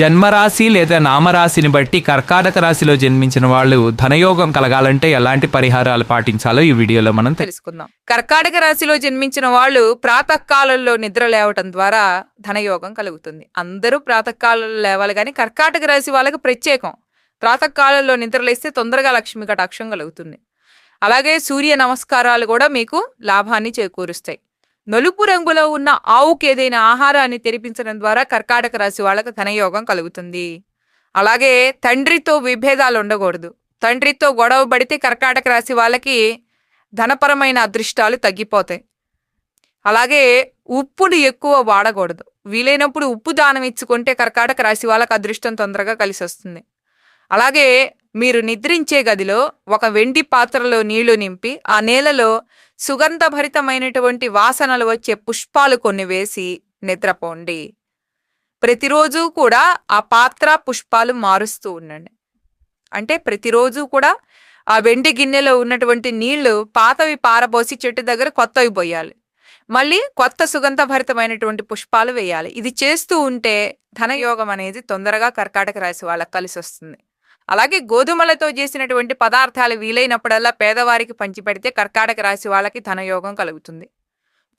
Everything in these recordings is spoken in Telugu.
జన్మరాశి లేదా నామరాశిని బట్టి కర్కాటక రాశిలో జన్మించిన వాళ్ళు ధనయోగం కలగాలంటే ఎలాంటి పరిహారాలు పాటించాలో ఈ వీడియోలో మనం తెలుసుకుందాం. కర్కాటక రాశిలో జన్మించిన వాళ్ళు ప్రాతకాలంలో నిద్ర లేవటం ద్వారా ధనయోగం కలుగుతుంది. అందరూ ప్రాతకాలంలో లేవాలి కానీ కర్కాటక రాశి వాళ్ళకి ప్రత్యేకం. ప్రాతకాలంలో నిద్ర లేస్తే తొందరగా లక్ష్మి కటాక్షం కలుగుతుంది. అలాగే సూర్య నమస్కారాలు కూడా మీకు లాభాన్ని చేకూరుస్తాయి. నలుపు రంగులో ఉన్న ఆవుకి ఏదైనా ఆహారాన్ని తెరిపించడం ద్వారా కర్కాటక రాశి వాళ్ళకు ధనయోగం కలుగుతుంది. అలాగే తండ్రితో విభేదాలు ఉండకూడదు. తండ్రితో గొడవ పడితే కర్కాటక రాశి వాళ్ళకి ధనపరమైన అదృష్టాలు తగ్గిపోతాయి. అలాగే ఉప్పులు ఎక్కువ వాడకూడదు. వీలైనప్పుడు ఉప్పు దానం ఇచ్చుకుంటే కర్కాటక రాశి వాళ్ళకి అదృష్టం తొందరగా కలిసి వస్తుంది అలాగే మీరు నిద్రించే గదిలో ఒక వెండి పాత్రలో నీళ్ళు నింపి ఆ నేలలో సుగంధభరితమైనటువంటి వాసనలు వచ్చే పుష్పాలు కొన్ని వేసి నిద్రపోండి. ప్రతిరోజు కూడా ఆ పాత్ర పుష్పాలు మారుస్తూ ఉండండి. అంటే ప్రతిరోజు కూడా ఆ వెండి గిన్నెలో ఉన్నటువంటి నీళ్ళు పాతవి పారబోసి చెట్టు దగ్గర కొత్తవి పోయాలి మళ్ళీ కొత్త సుగంధభరితమైనటువంటి పుష్పాలు వేయాలి. ఇది చేస్తూ ఉంటే ధనయోగం అనేది తొందరగా కర్కాటక రాశి వాళ్ళకి కలిసి వస్తుంది అలాగే గోధుమలతో చేసినటువంటి పదార్థాలు వీలైనప్పుడల్లా పేదవారికి పంచిపెడితే కర్కాటక రాశి వాళ్ళకి ధనయోగం కలుగుతుంది.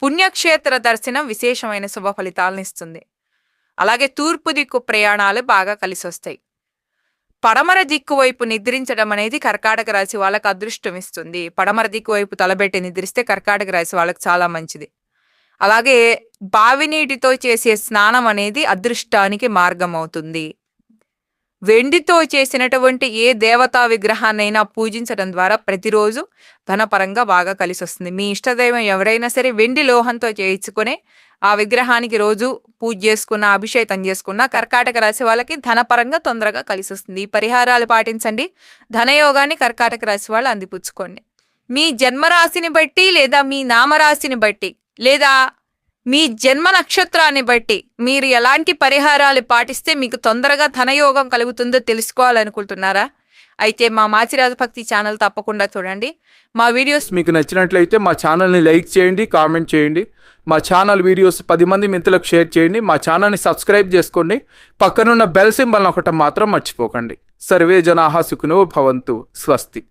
పుణ్యక్షేత్ర దర్శనం విశేషమైన శుభ ఫలితాలను ఇస్తుంది. అలాగే తూర్పు దిక్కు ప్రయాణాలు బాగా కలిసి వస్తాయి పడమర దిక్కు వైపు నిద్రించడం అనేది కర్కాటక రాశి వాళ్ళకి అదృష్టం ఇస్తుంది. పడమర దిక్కు వైపు తలబెట్టి నిద్రిస్తే కర్కాటక రాశి వాళ్ళకి చాలా మంచిది. అలాగే బావి నీటితో చేసే స్నానం అనేది అదృష్టానికి మార్గం అవుతుంది. వెండితో చేసినటువంటి ఏ దేవతా విగ్రహాన్నైనా పూజించడం ద్వారా ప్రతిరోజు ధనపరంగా బాగా కలిసి వస్తుంది మీ ఇష్టదైవం ఎవరైనా సరే వెండి లోహంతో చేయించుకునే ఆ విగ్రహానికి రోజు పూజ చేసుకున్న అభిషేకం చేసుకున్న కర్కాటక రాశి వాళ్ళకి ధనపరంగా తొందరగా కలిసి వస్తుంది ఈ పరిహారాలు పాటించండి. ధనయోగాన్ని కర్కాటక రాశి వాళ్ళు అందిపుచ్చుకోండి. మీ జన్మరాశిని బట్టి లేదా మీ నామరాశిని బట్టి లేదా మీ జన్మ నక్షత్రాన్ని బట్టి మీరు ఎలాంటి పరిహారాలు పాటిస్తే మీకు తొందరగా ధనయోగం కలుగుతుందో తెలుసుకోవాలనుకుంటున్నారా? అయితే మా మాచిరాజభక్తి ఛానల్ తప్పకుండా చూడండి. మా వీడియోస్ మీకు నచ్చినట్లయితే మా ఛానల్ని లైక్ చేయండి కామెంట్ చేయండి. మా ఛానల్ వీడియోస్ పది మంది మిత్రులకు షేర్ చేయండి. మా ఛానల్ని సబ్స్క్రైబ్ చేసుకోండి. పక్కనున్న బెల్ సింబల్ ఒకటి మాత్రం మర్చిపోకండి. సర్వే జనాహా సుఖినో భవంతు. స్వస్తి.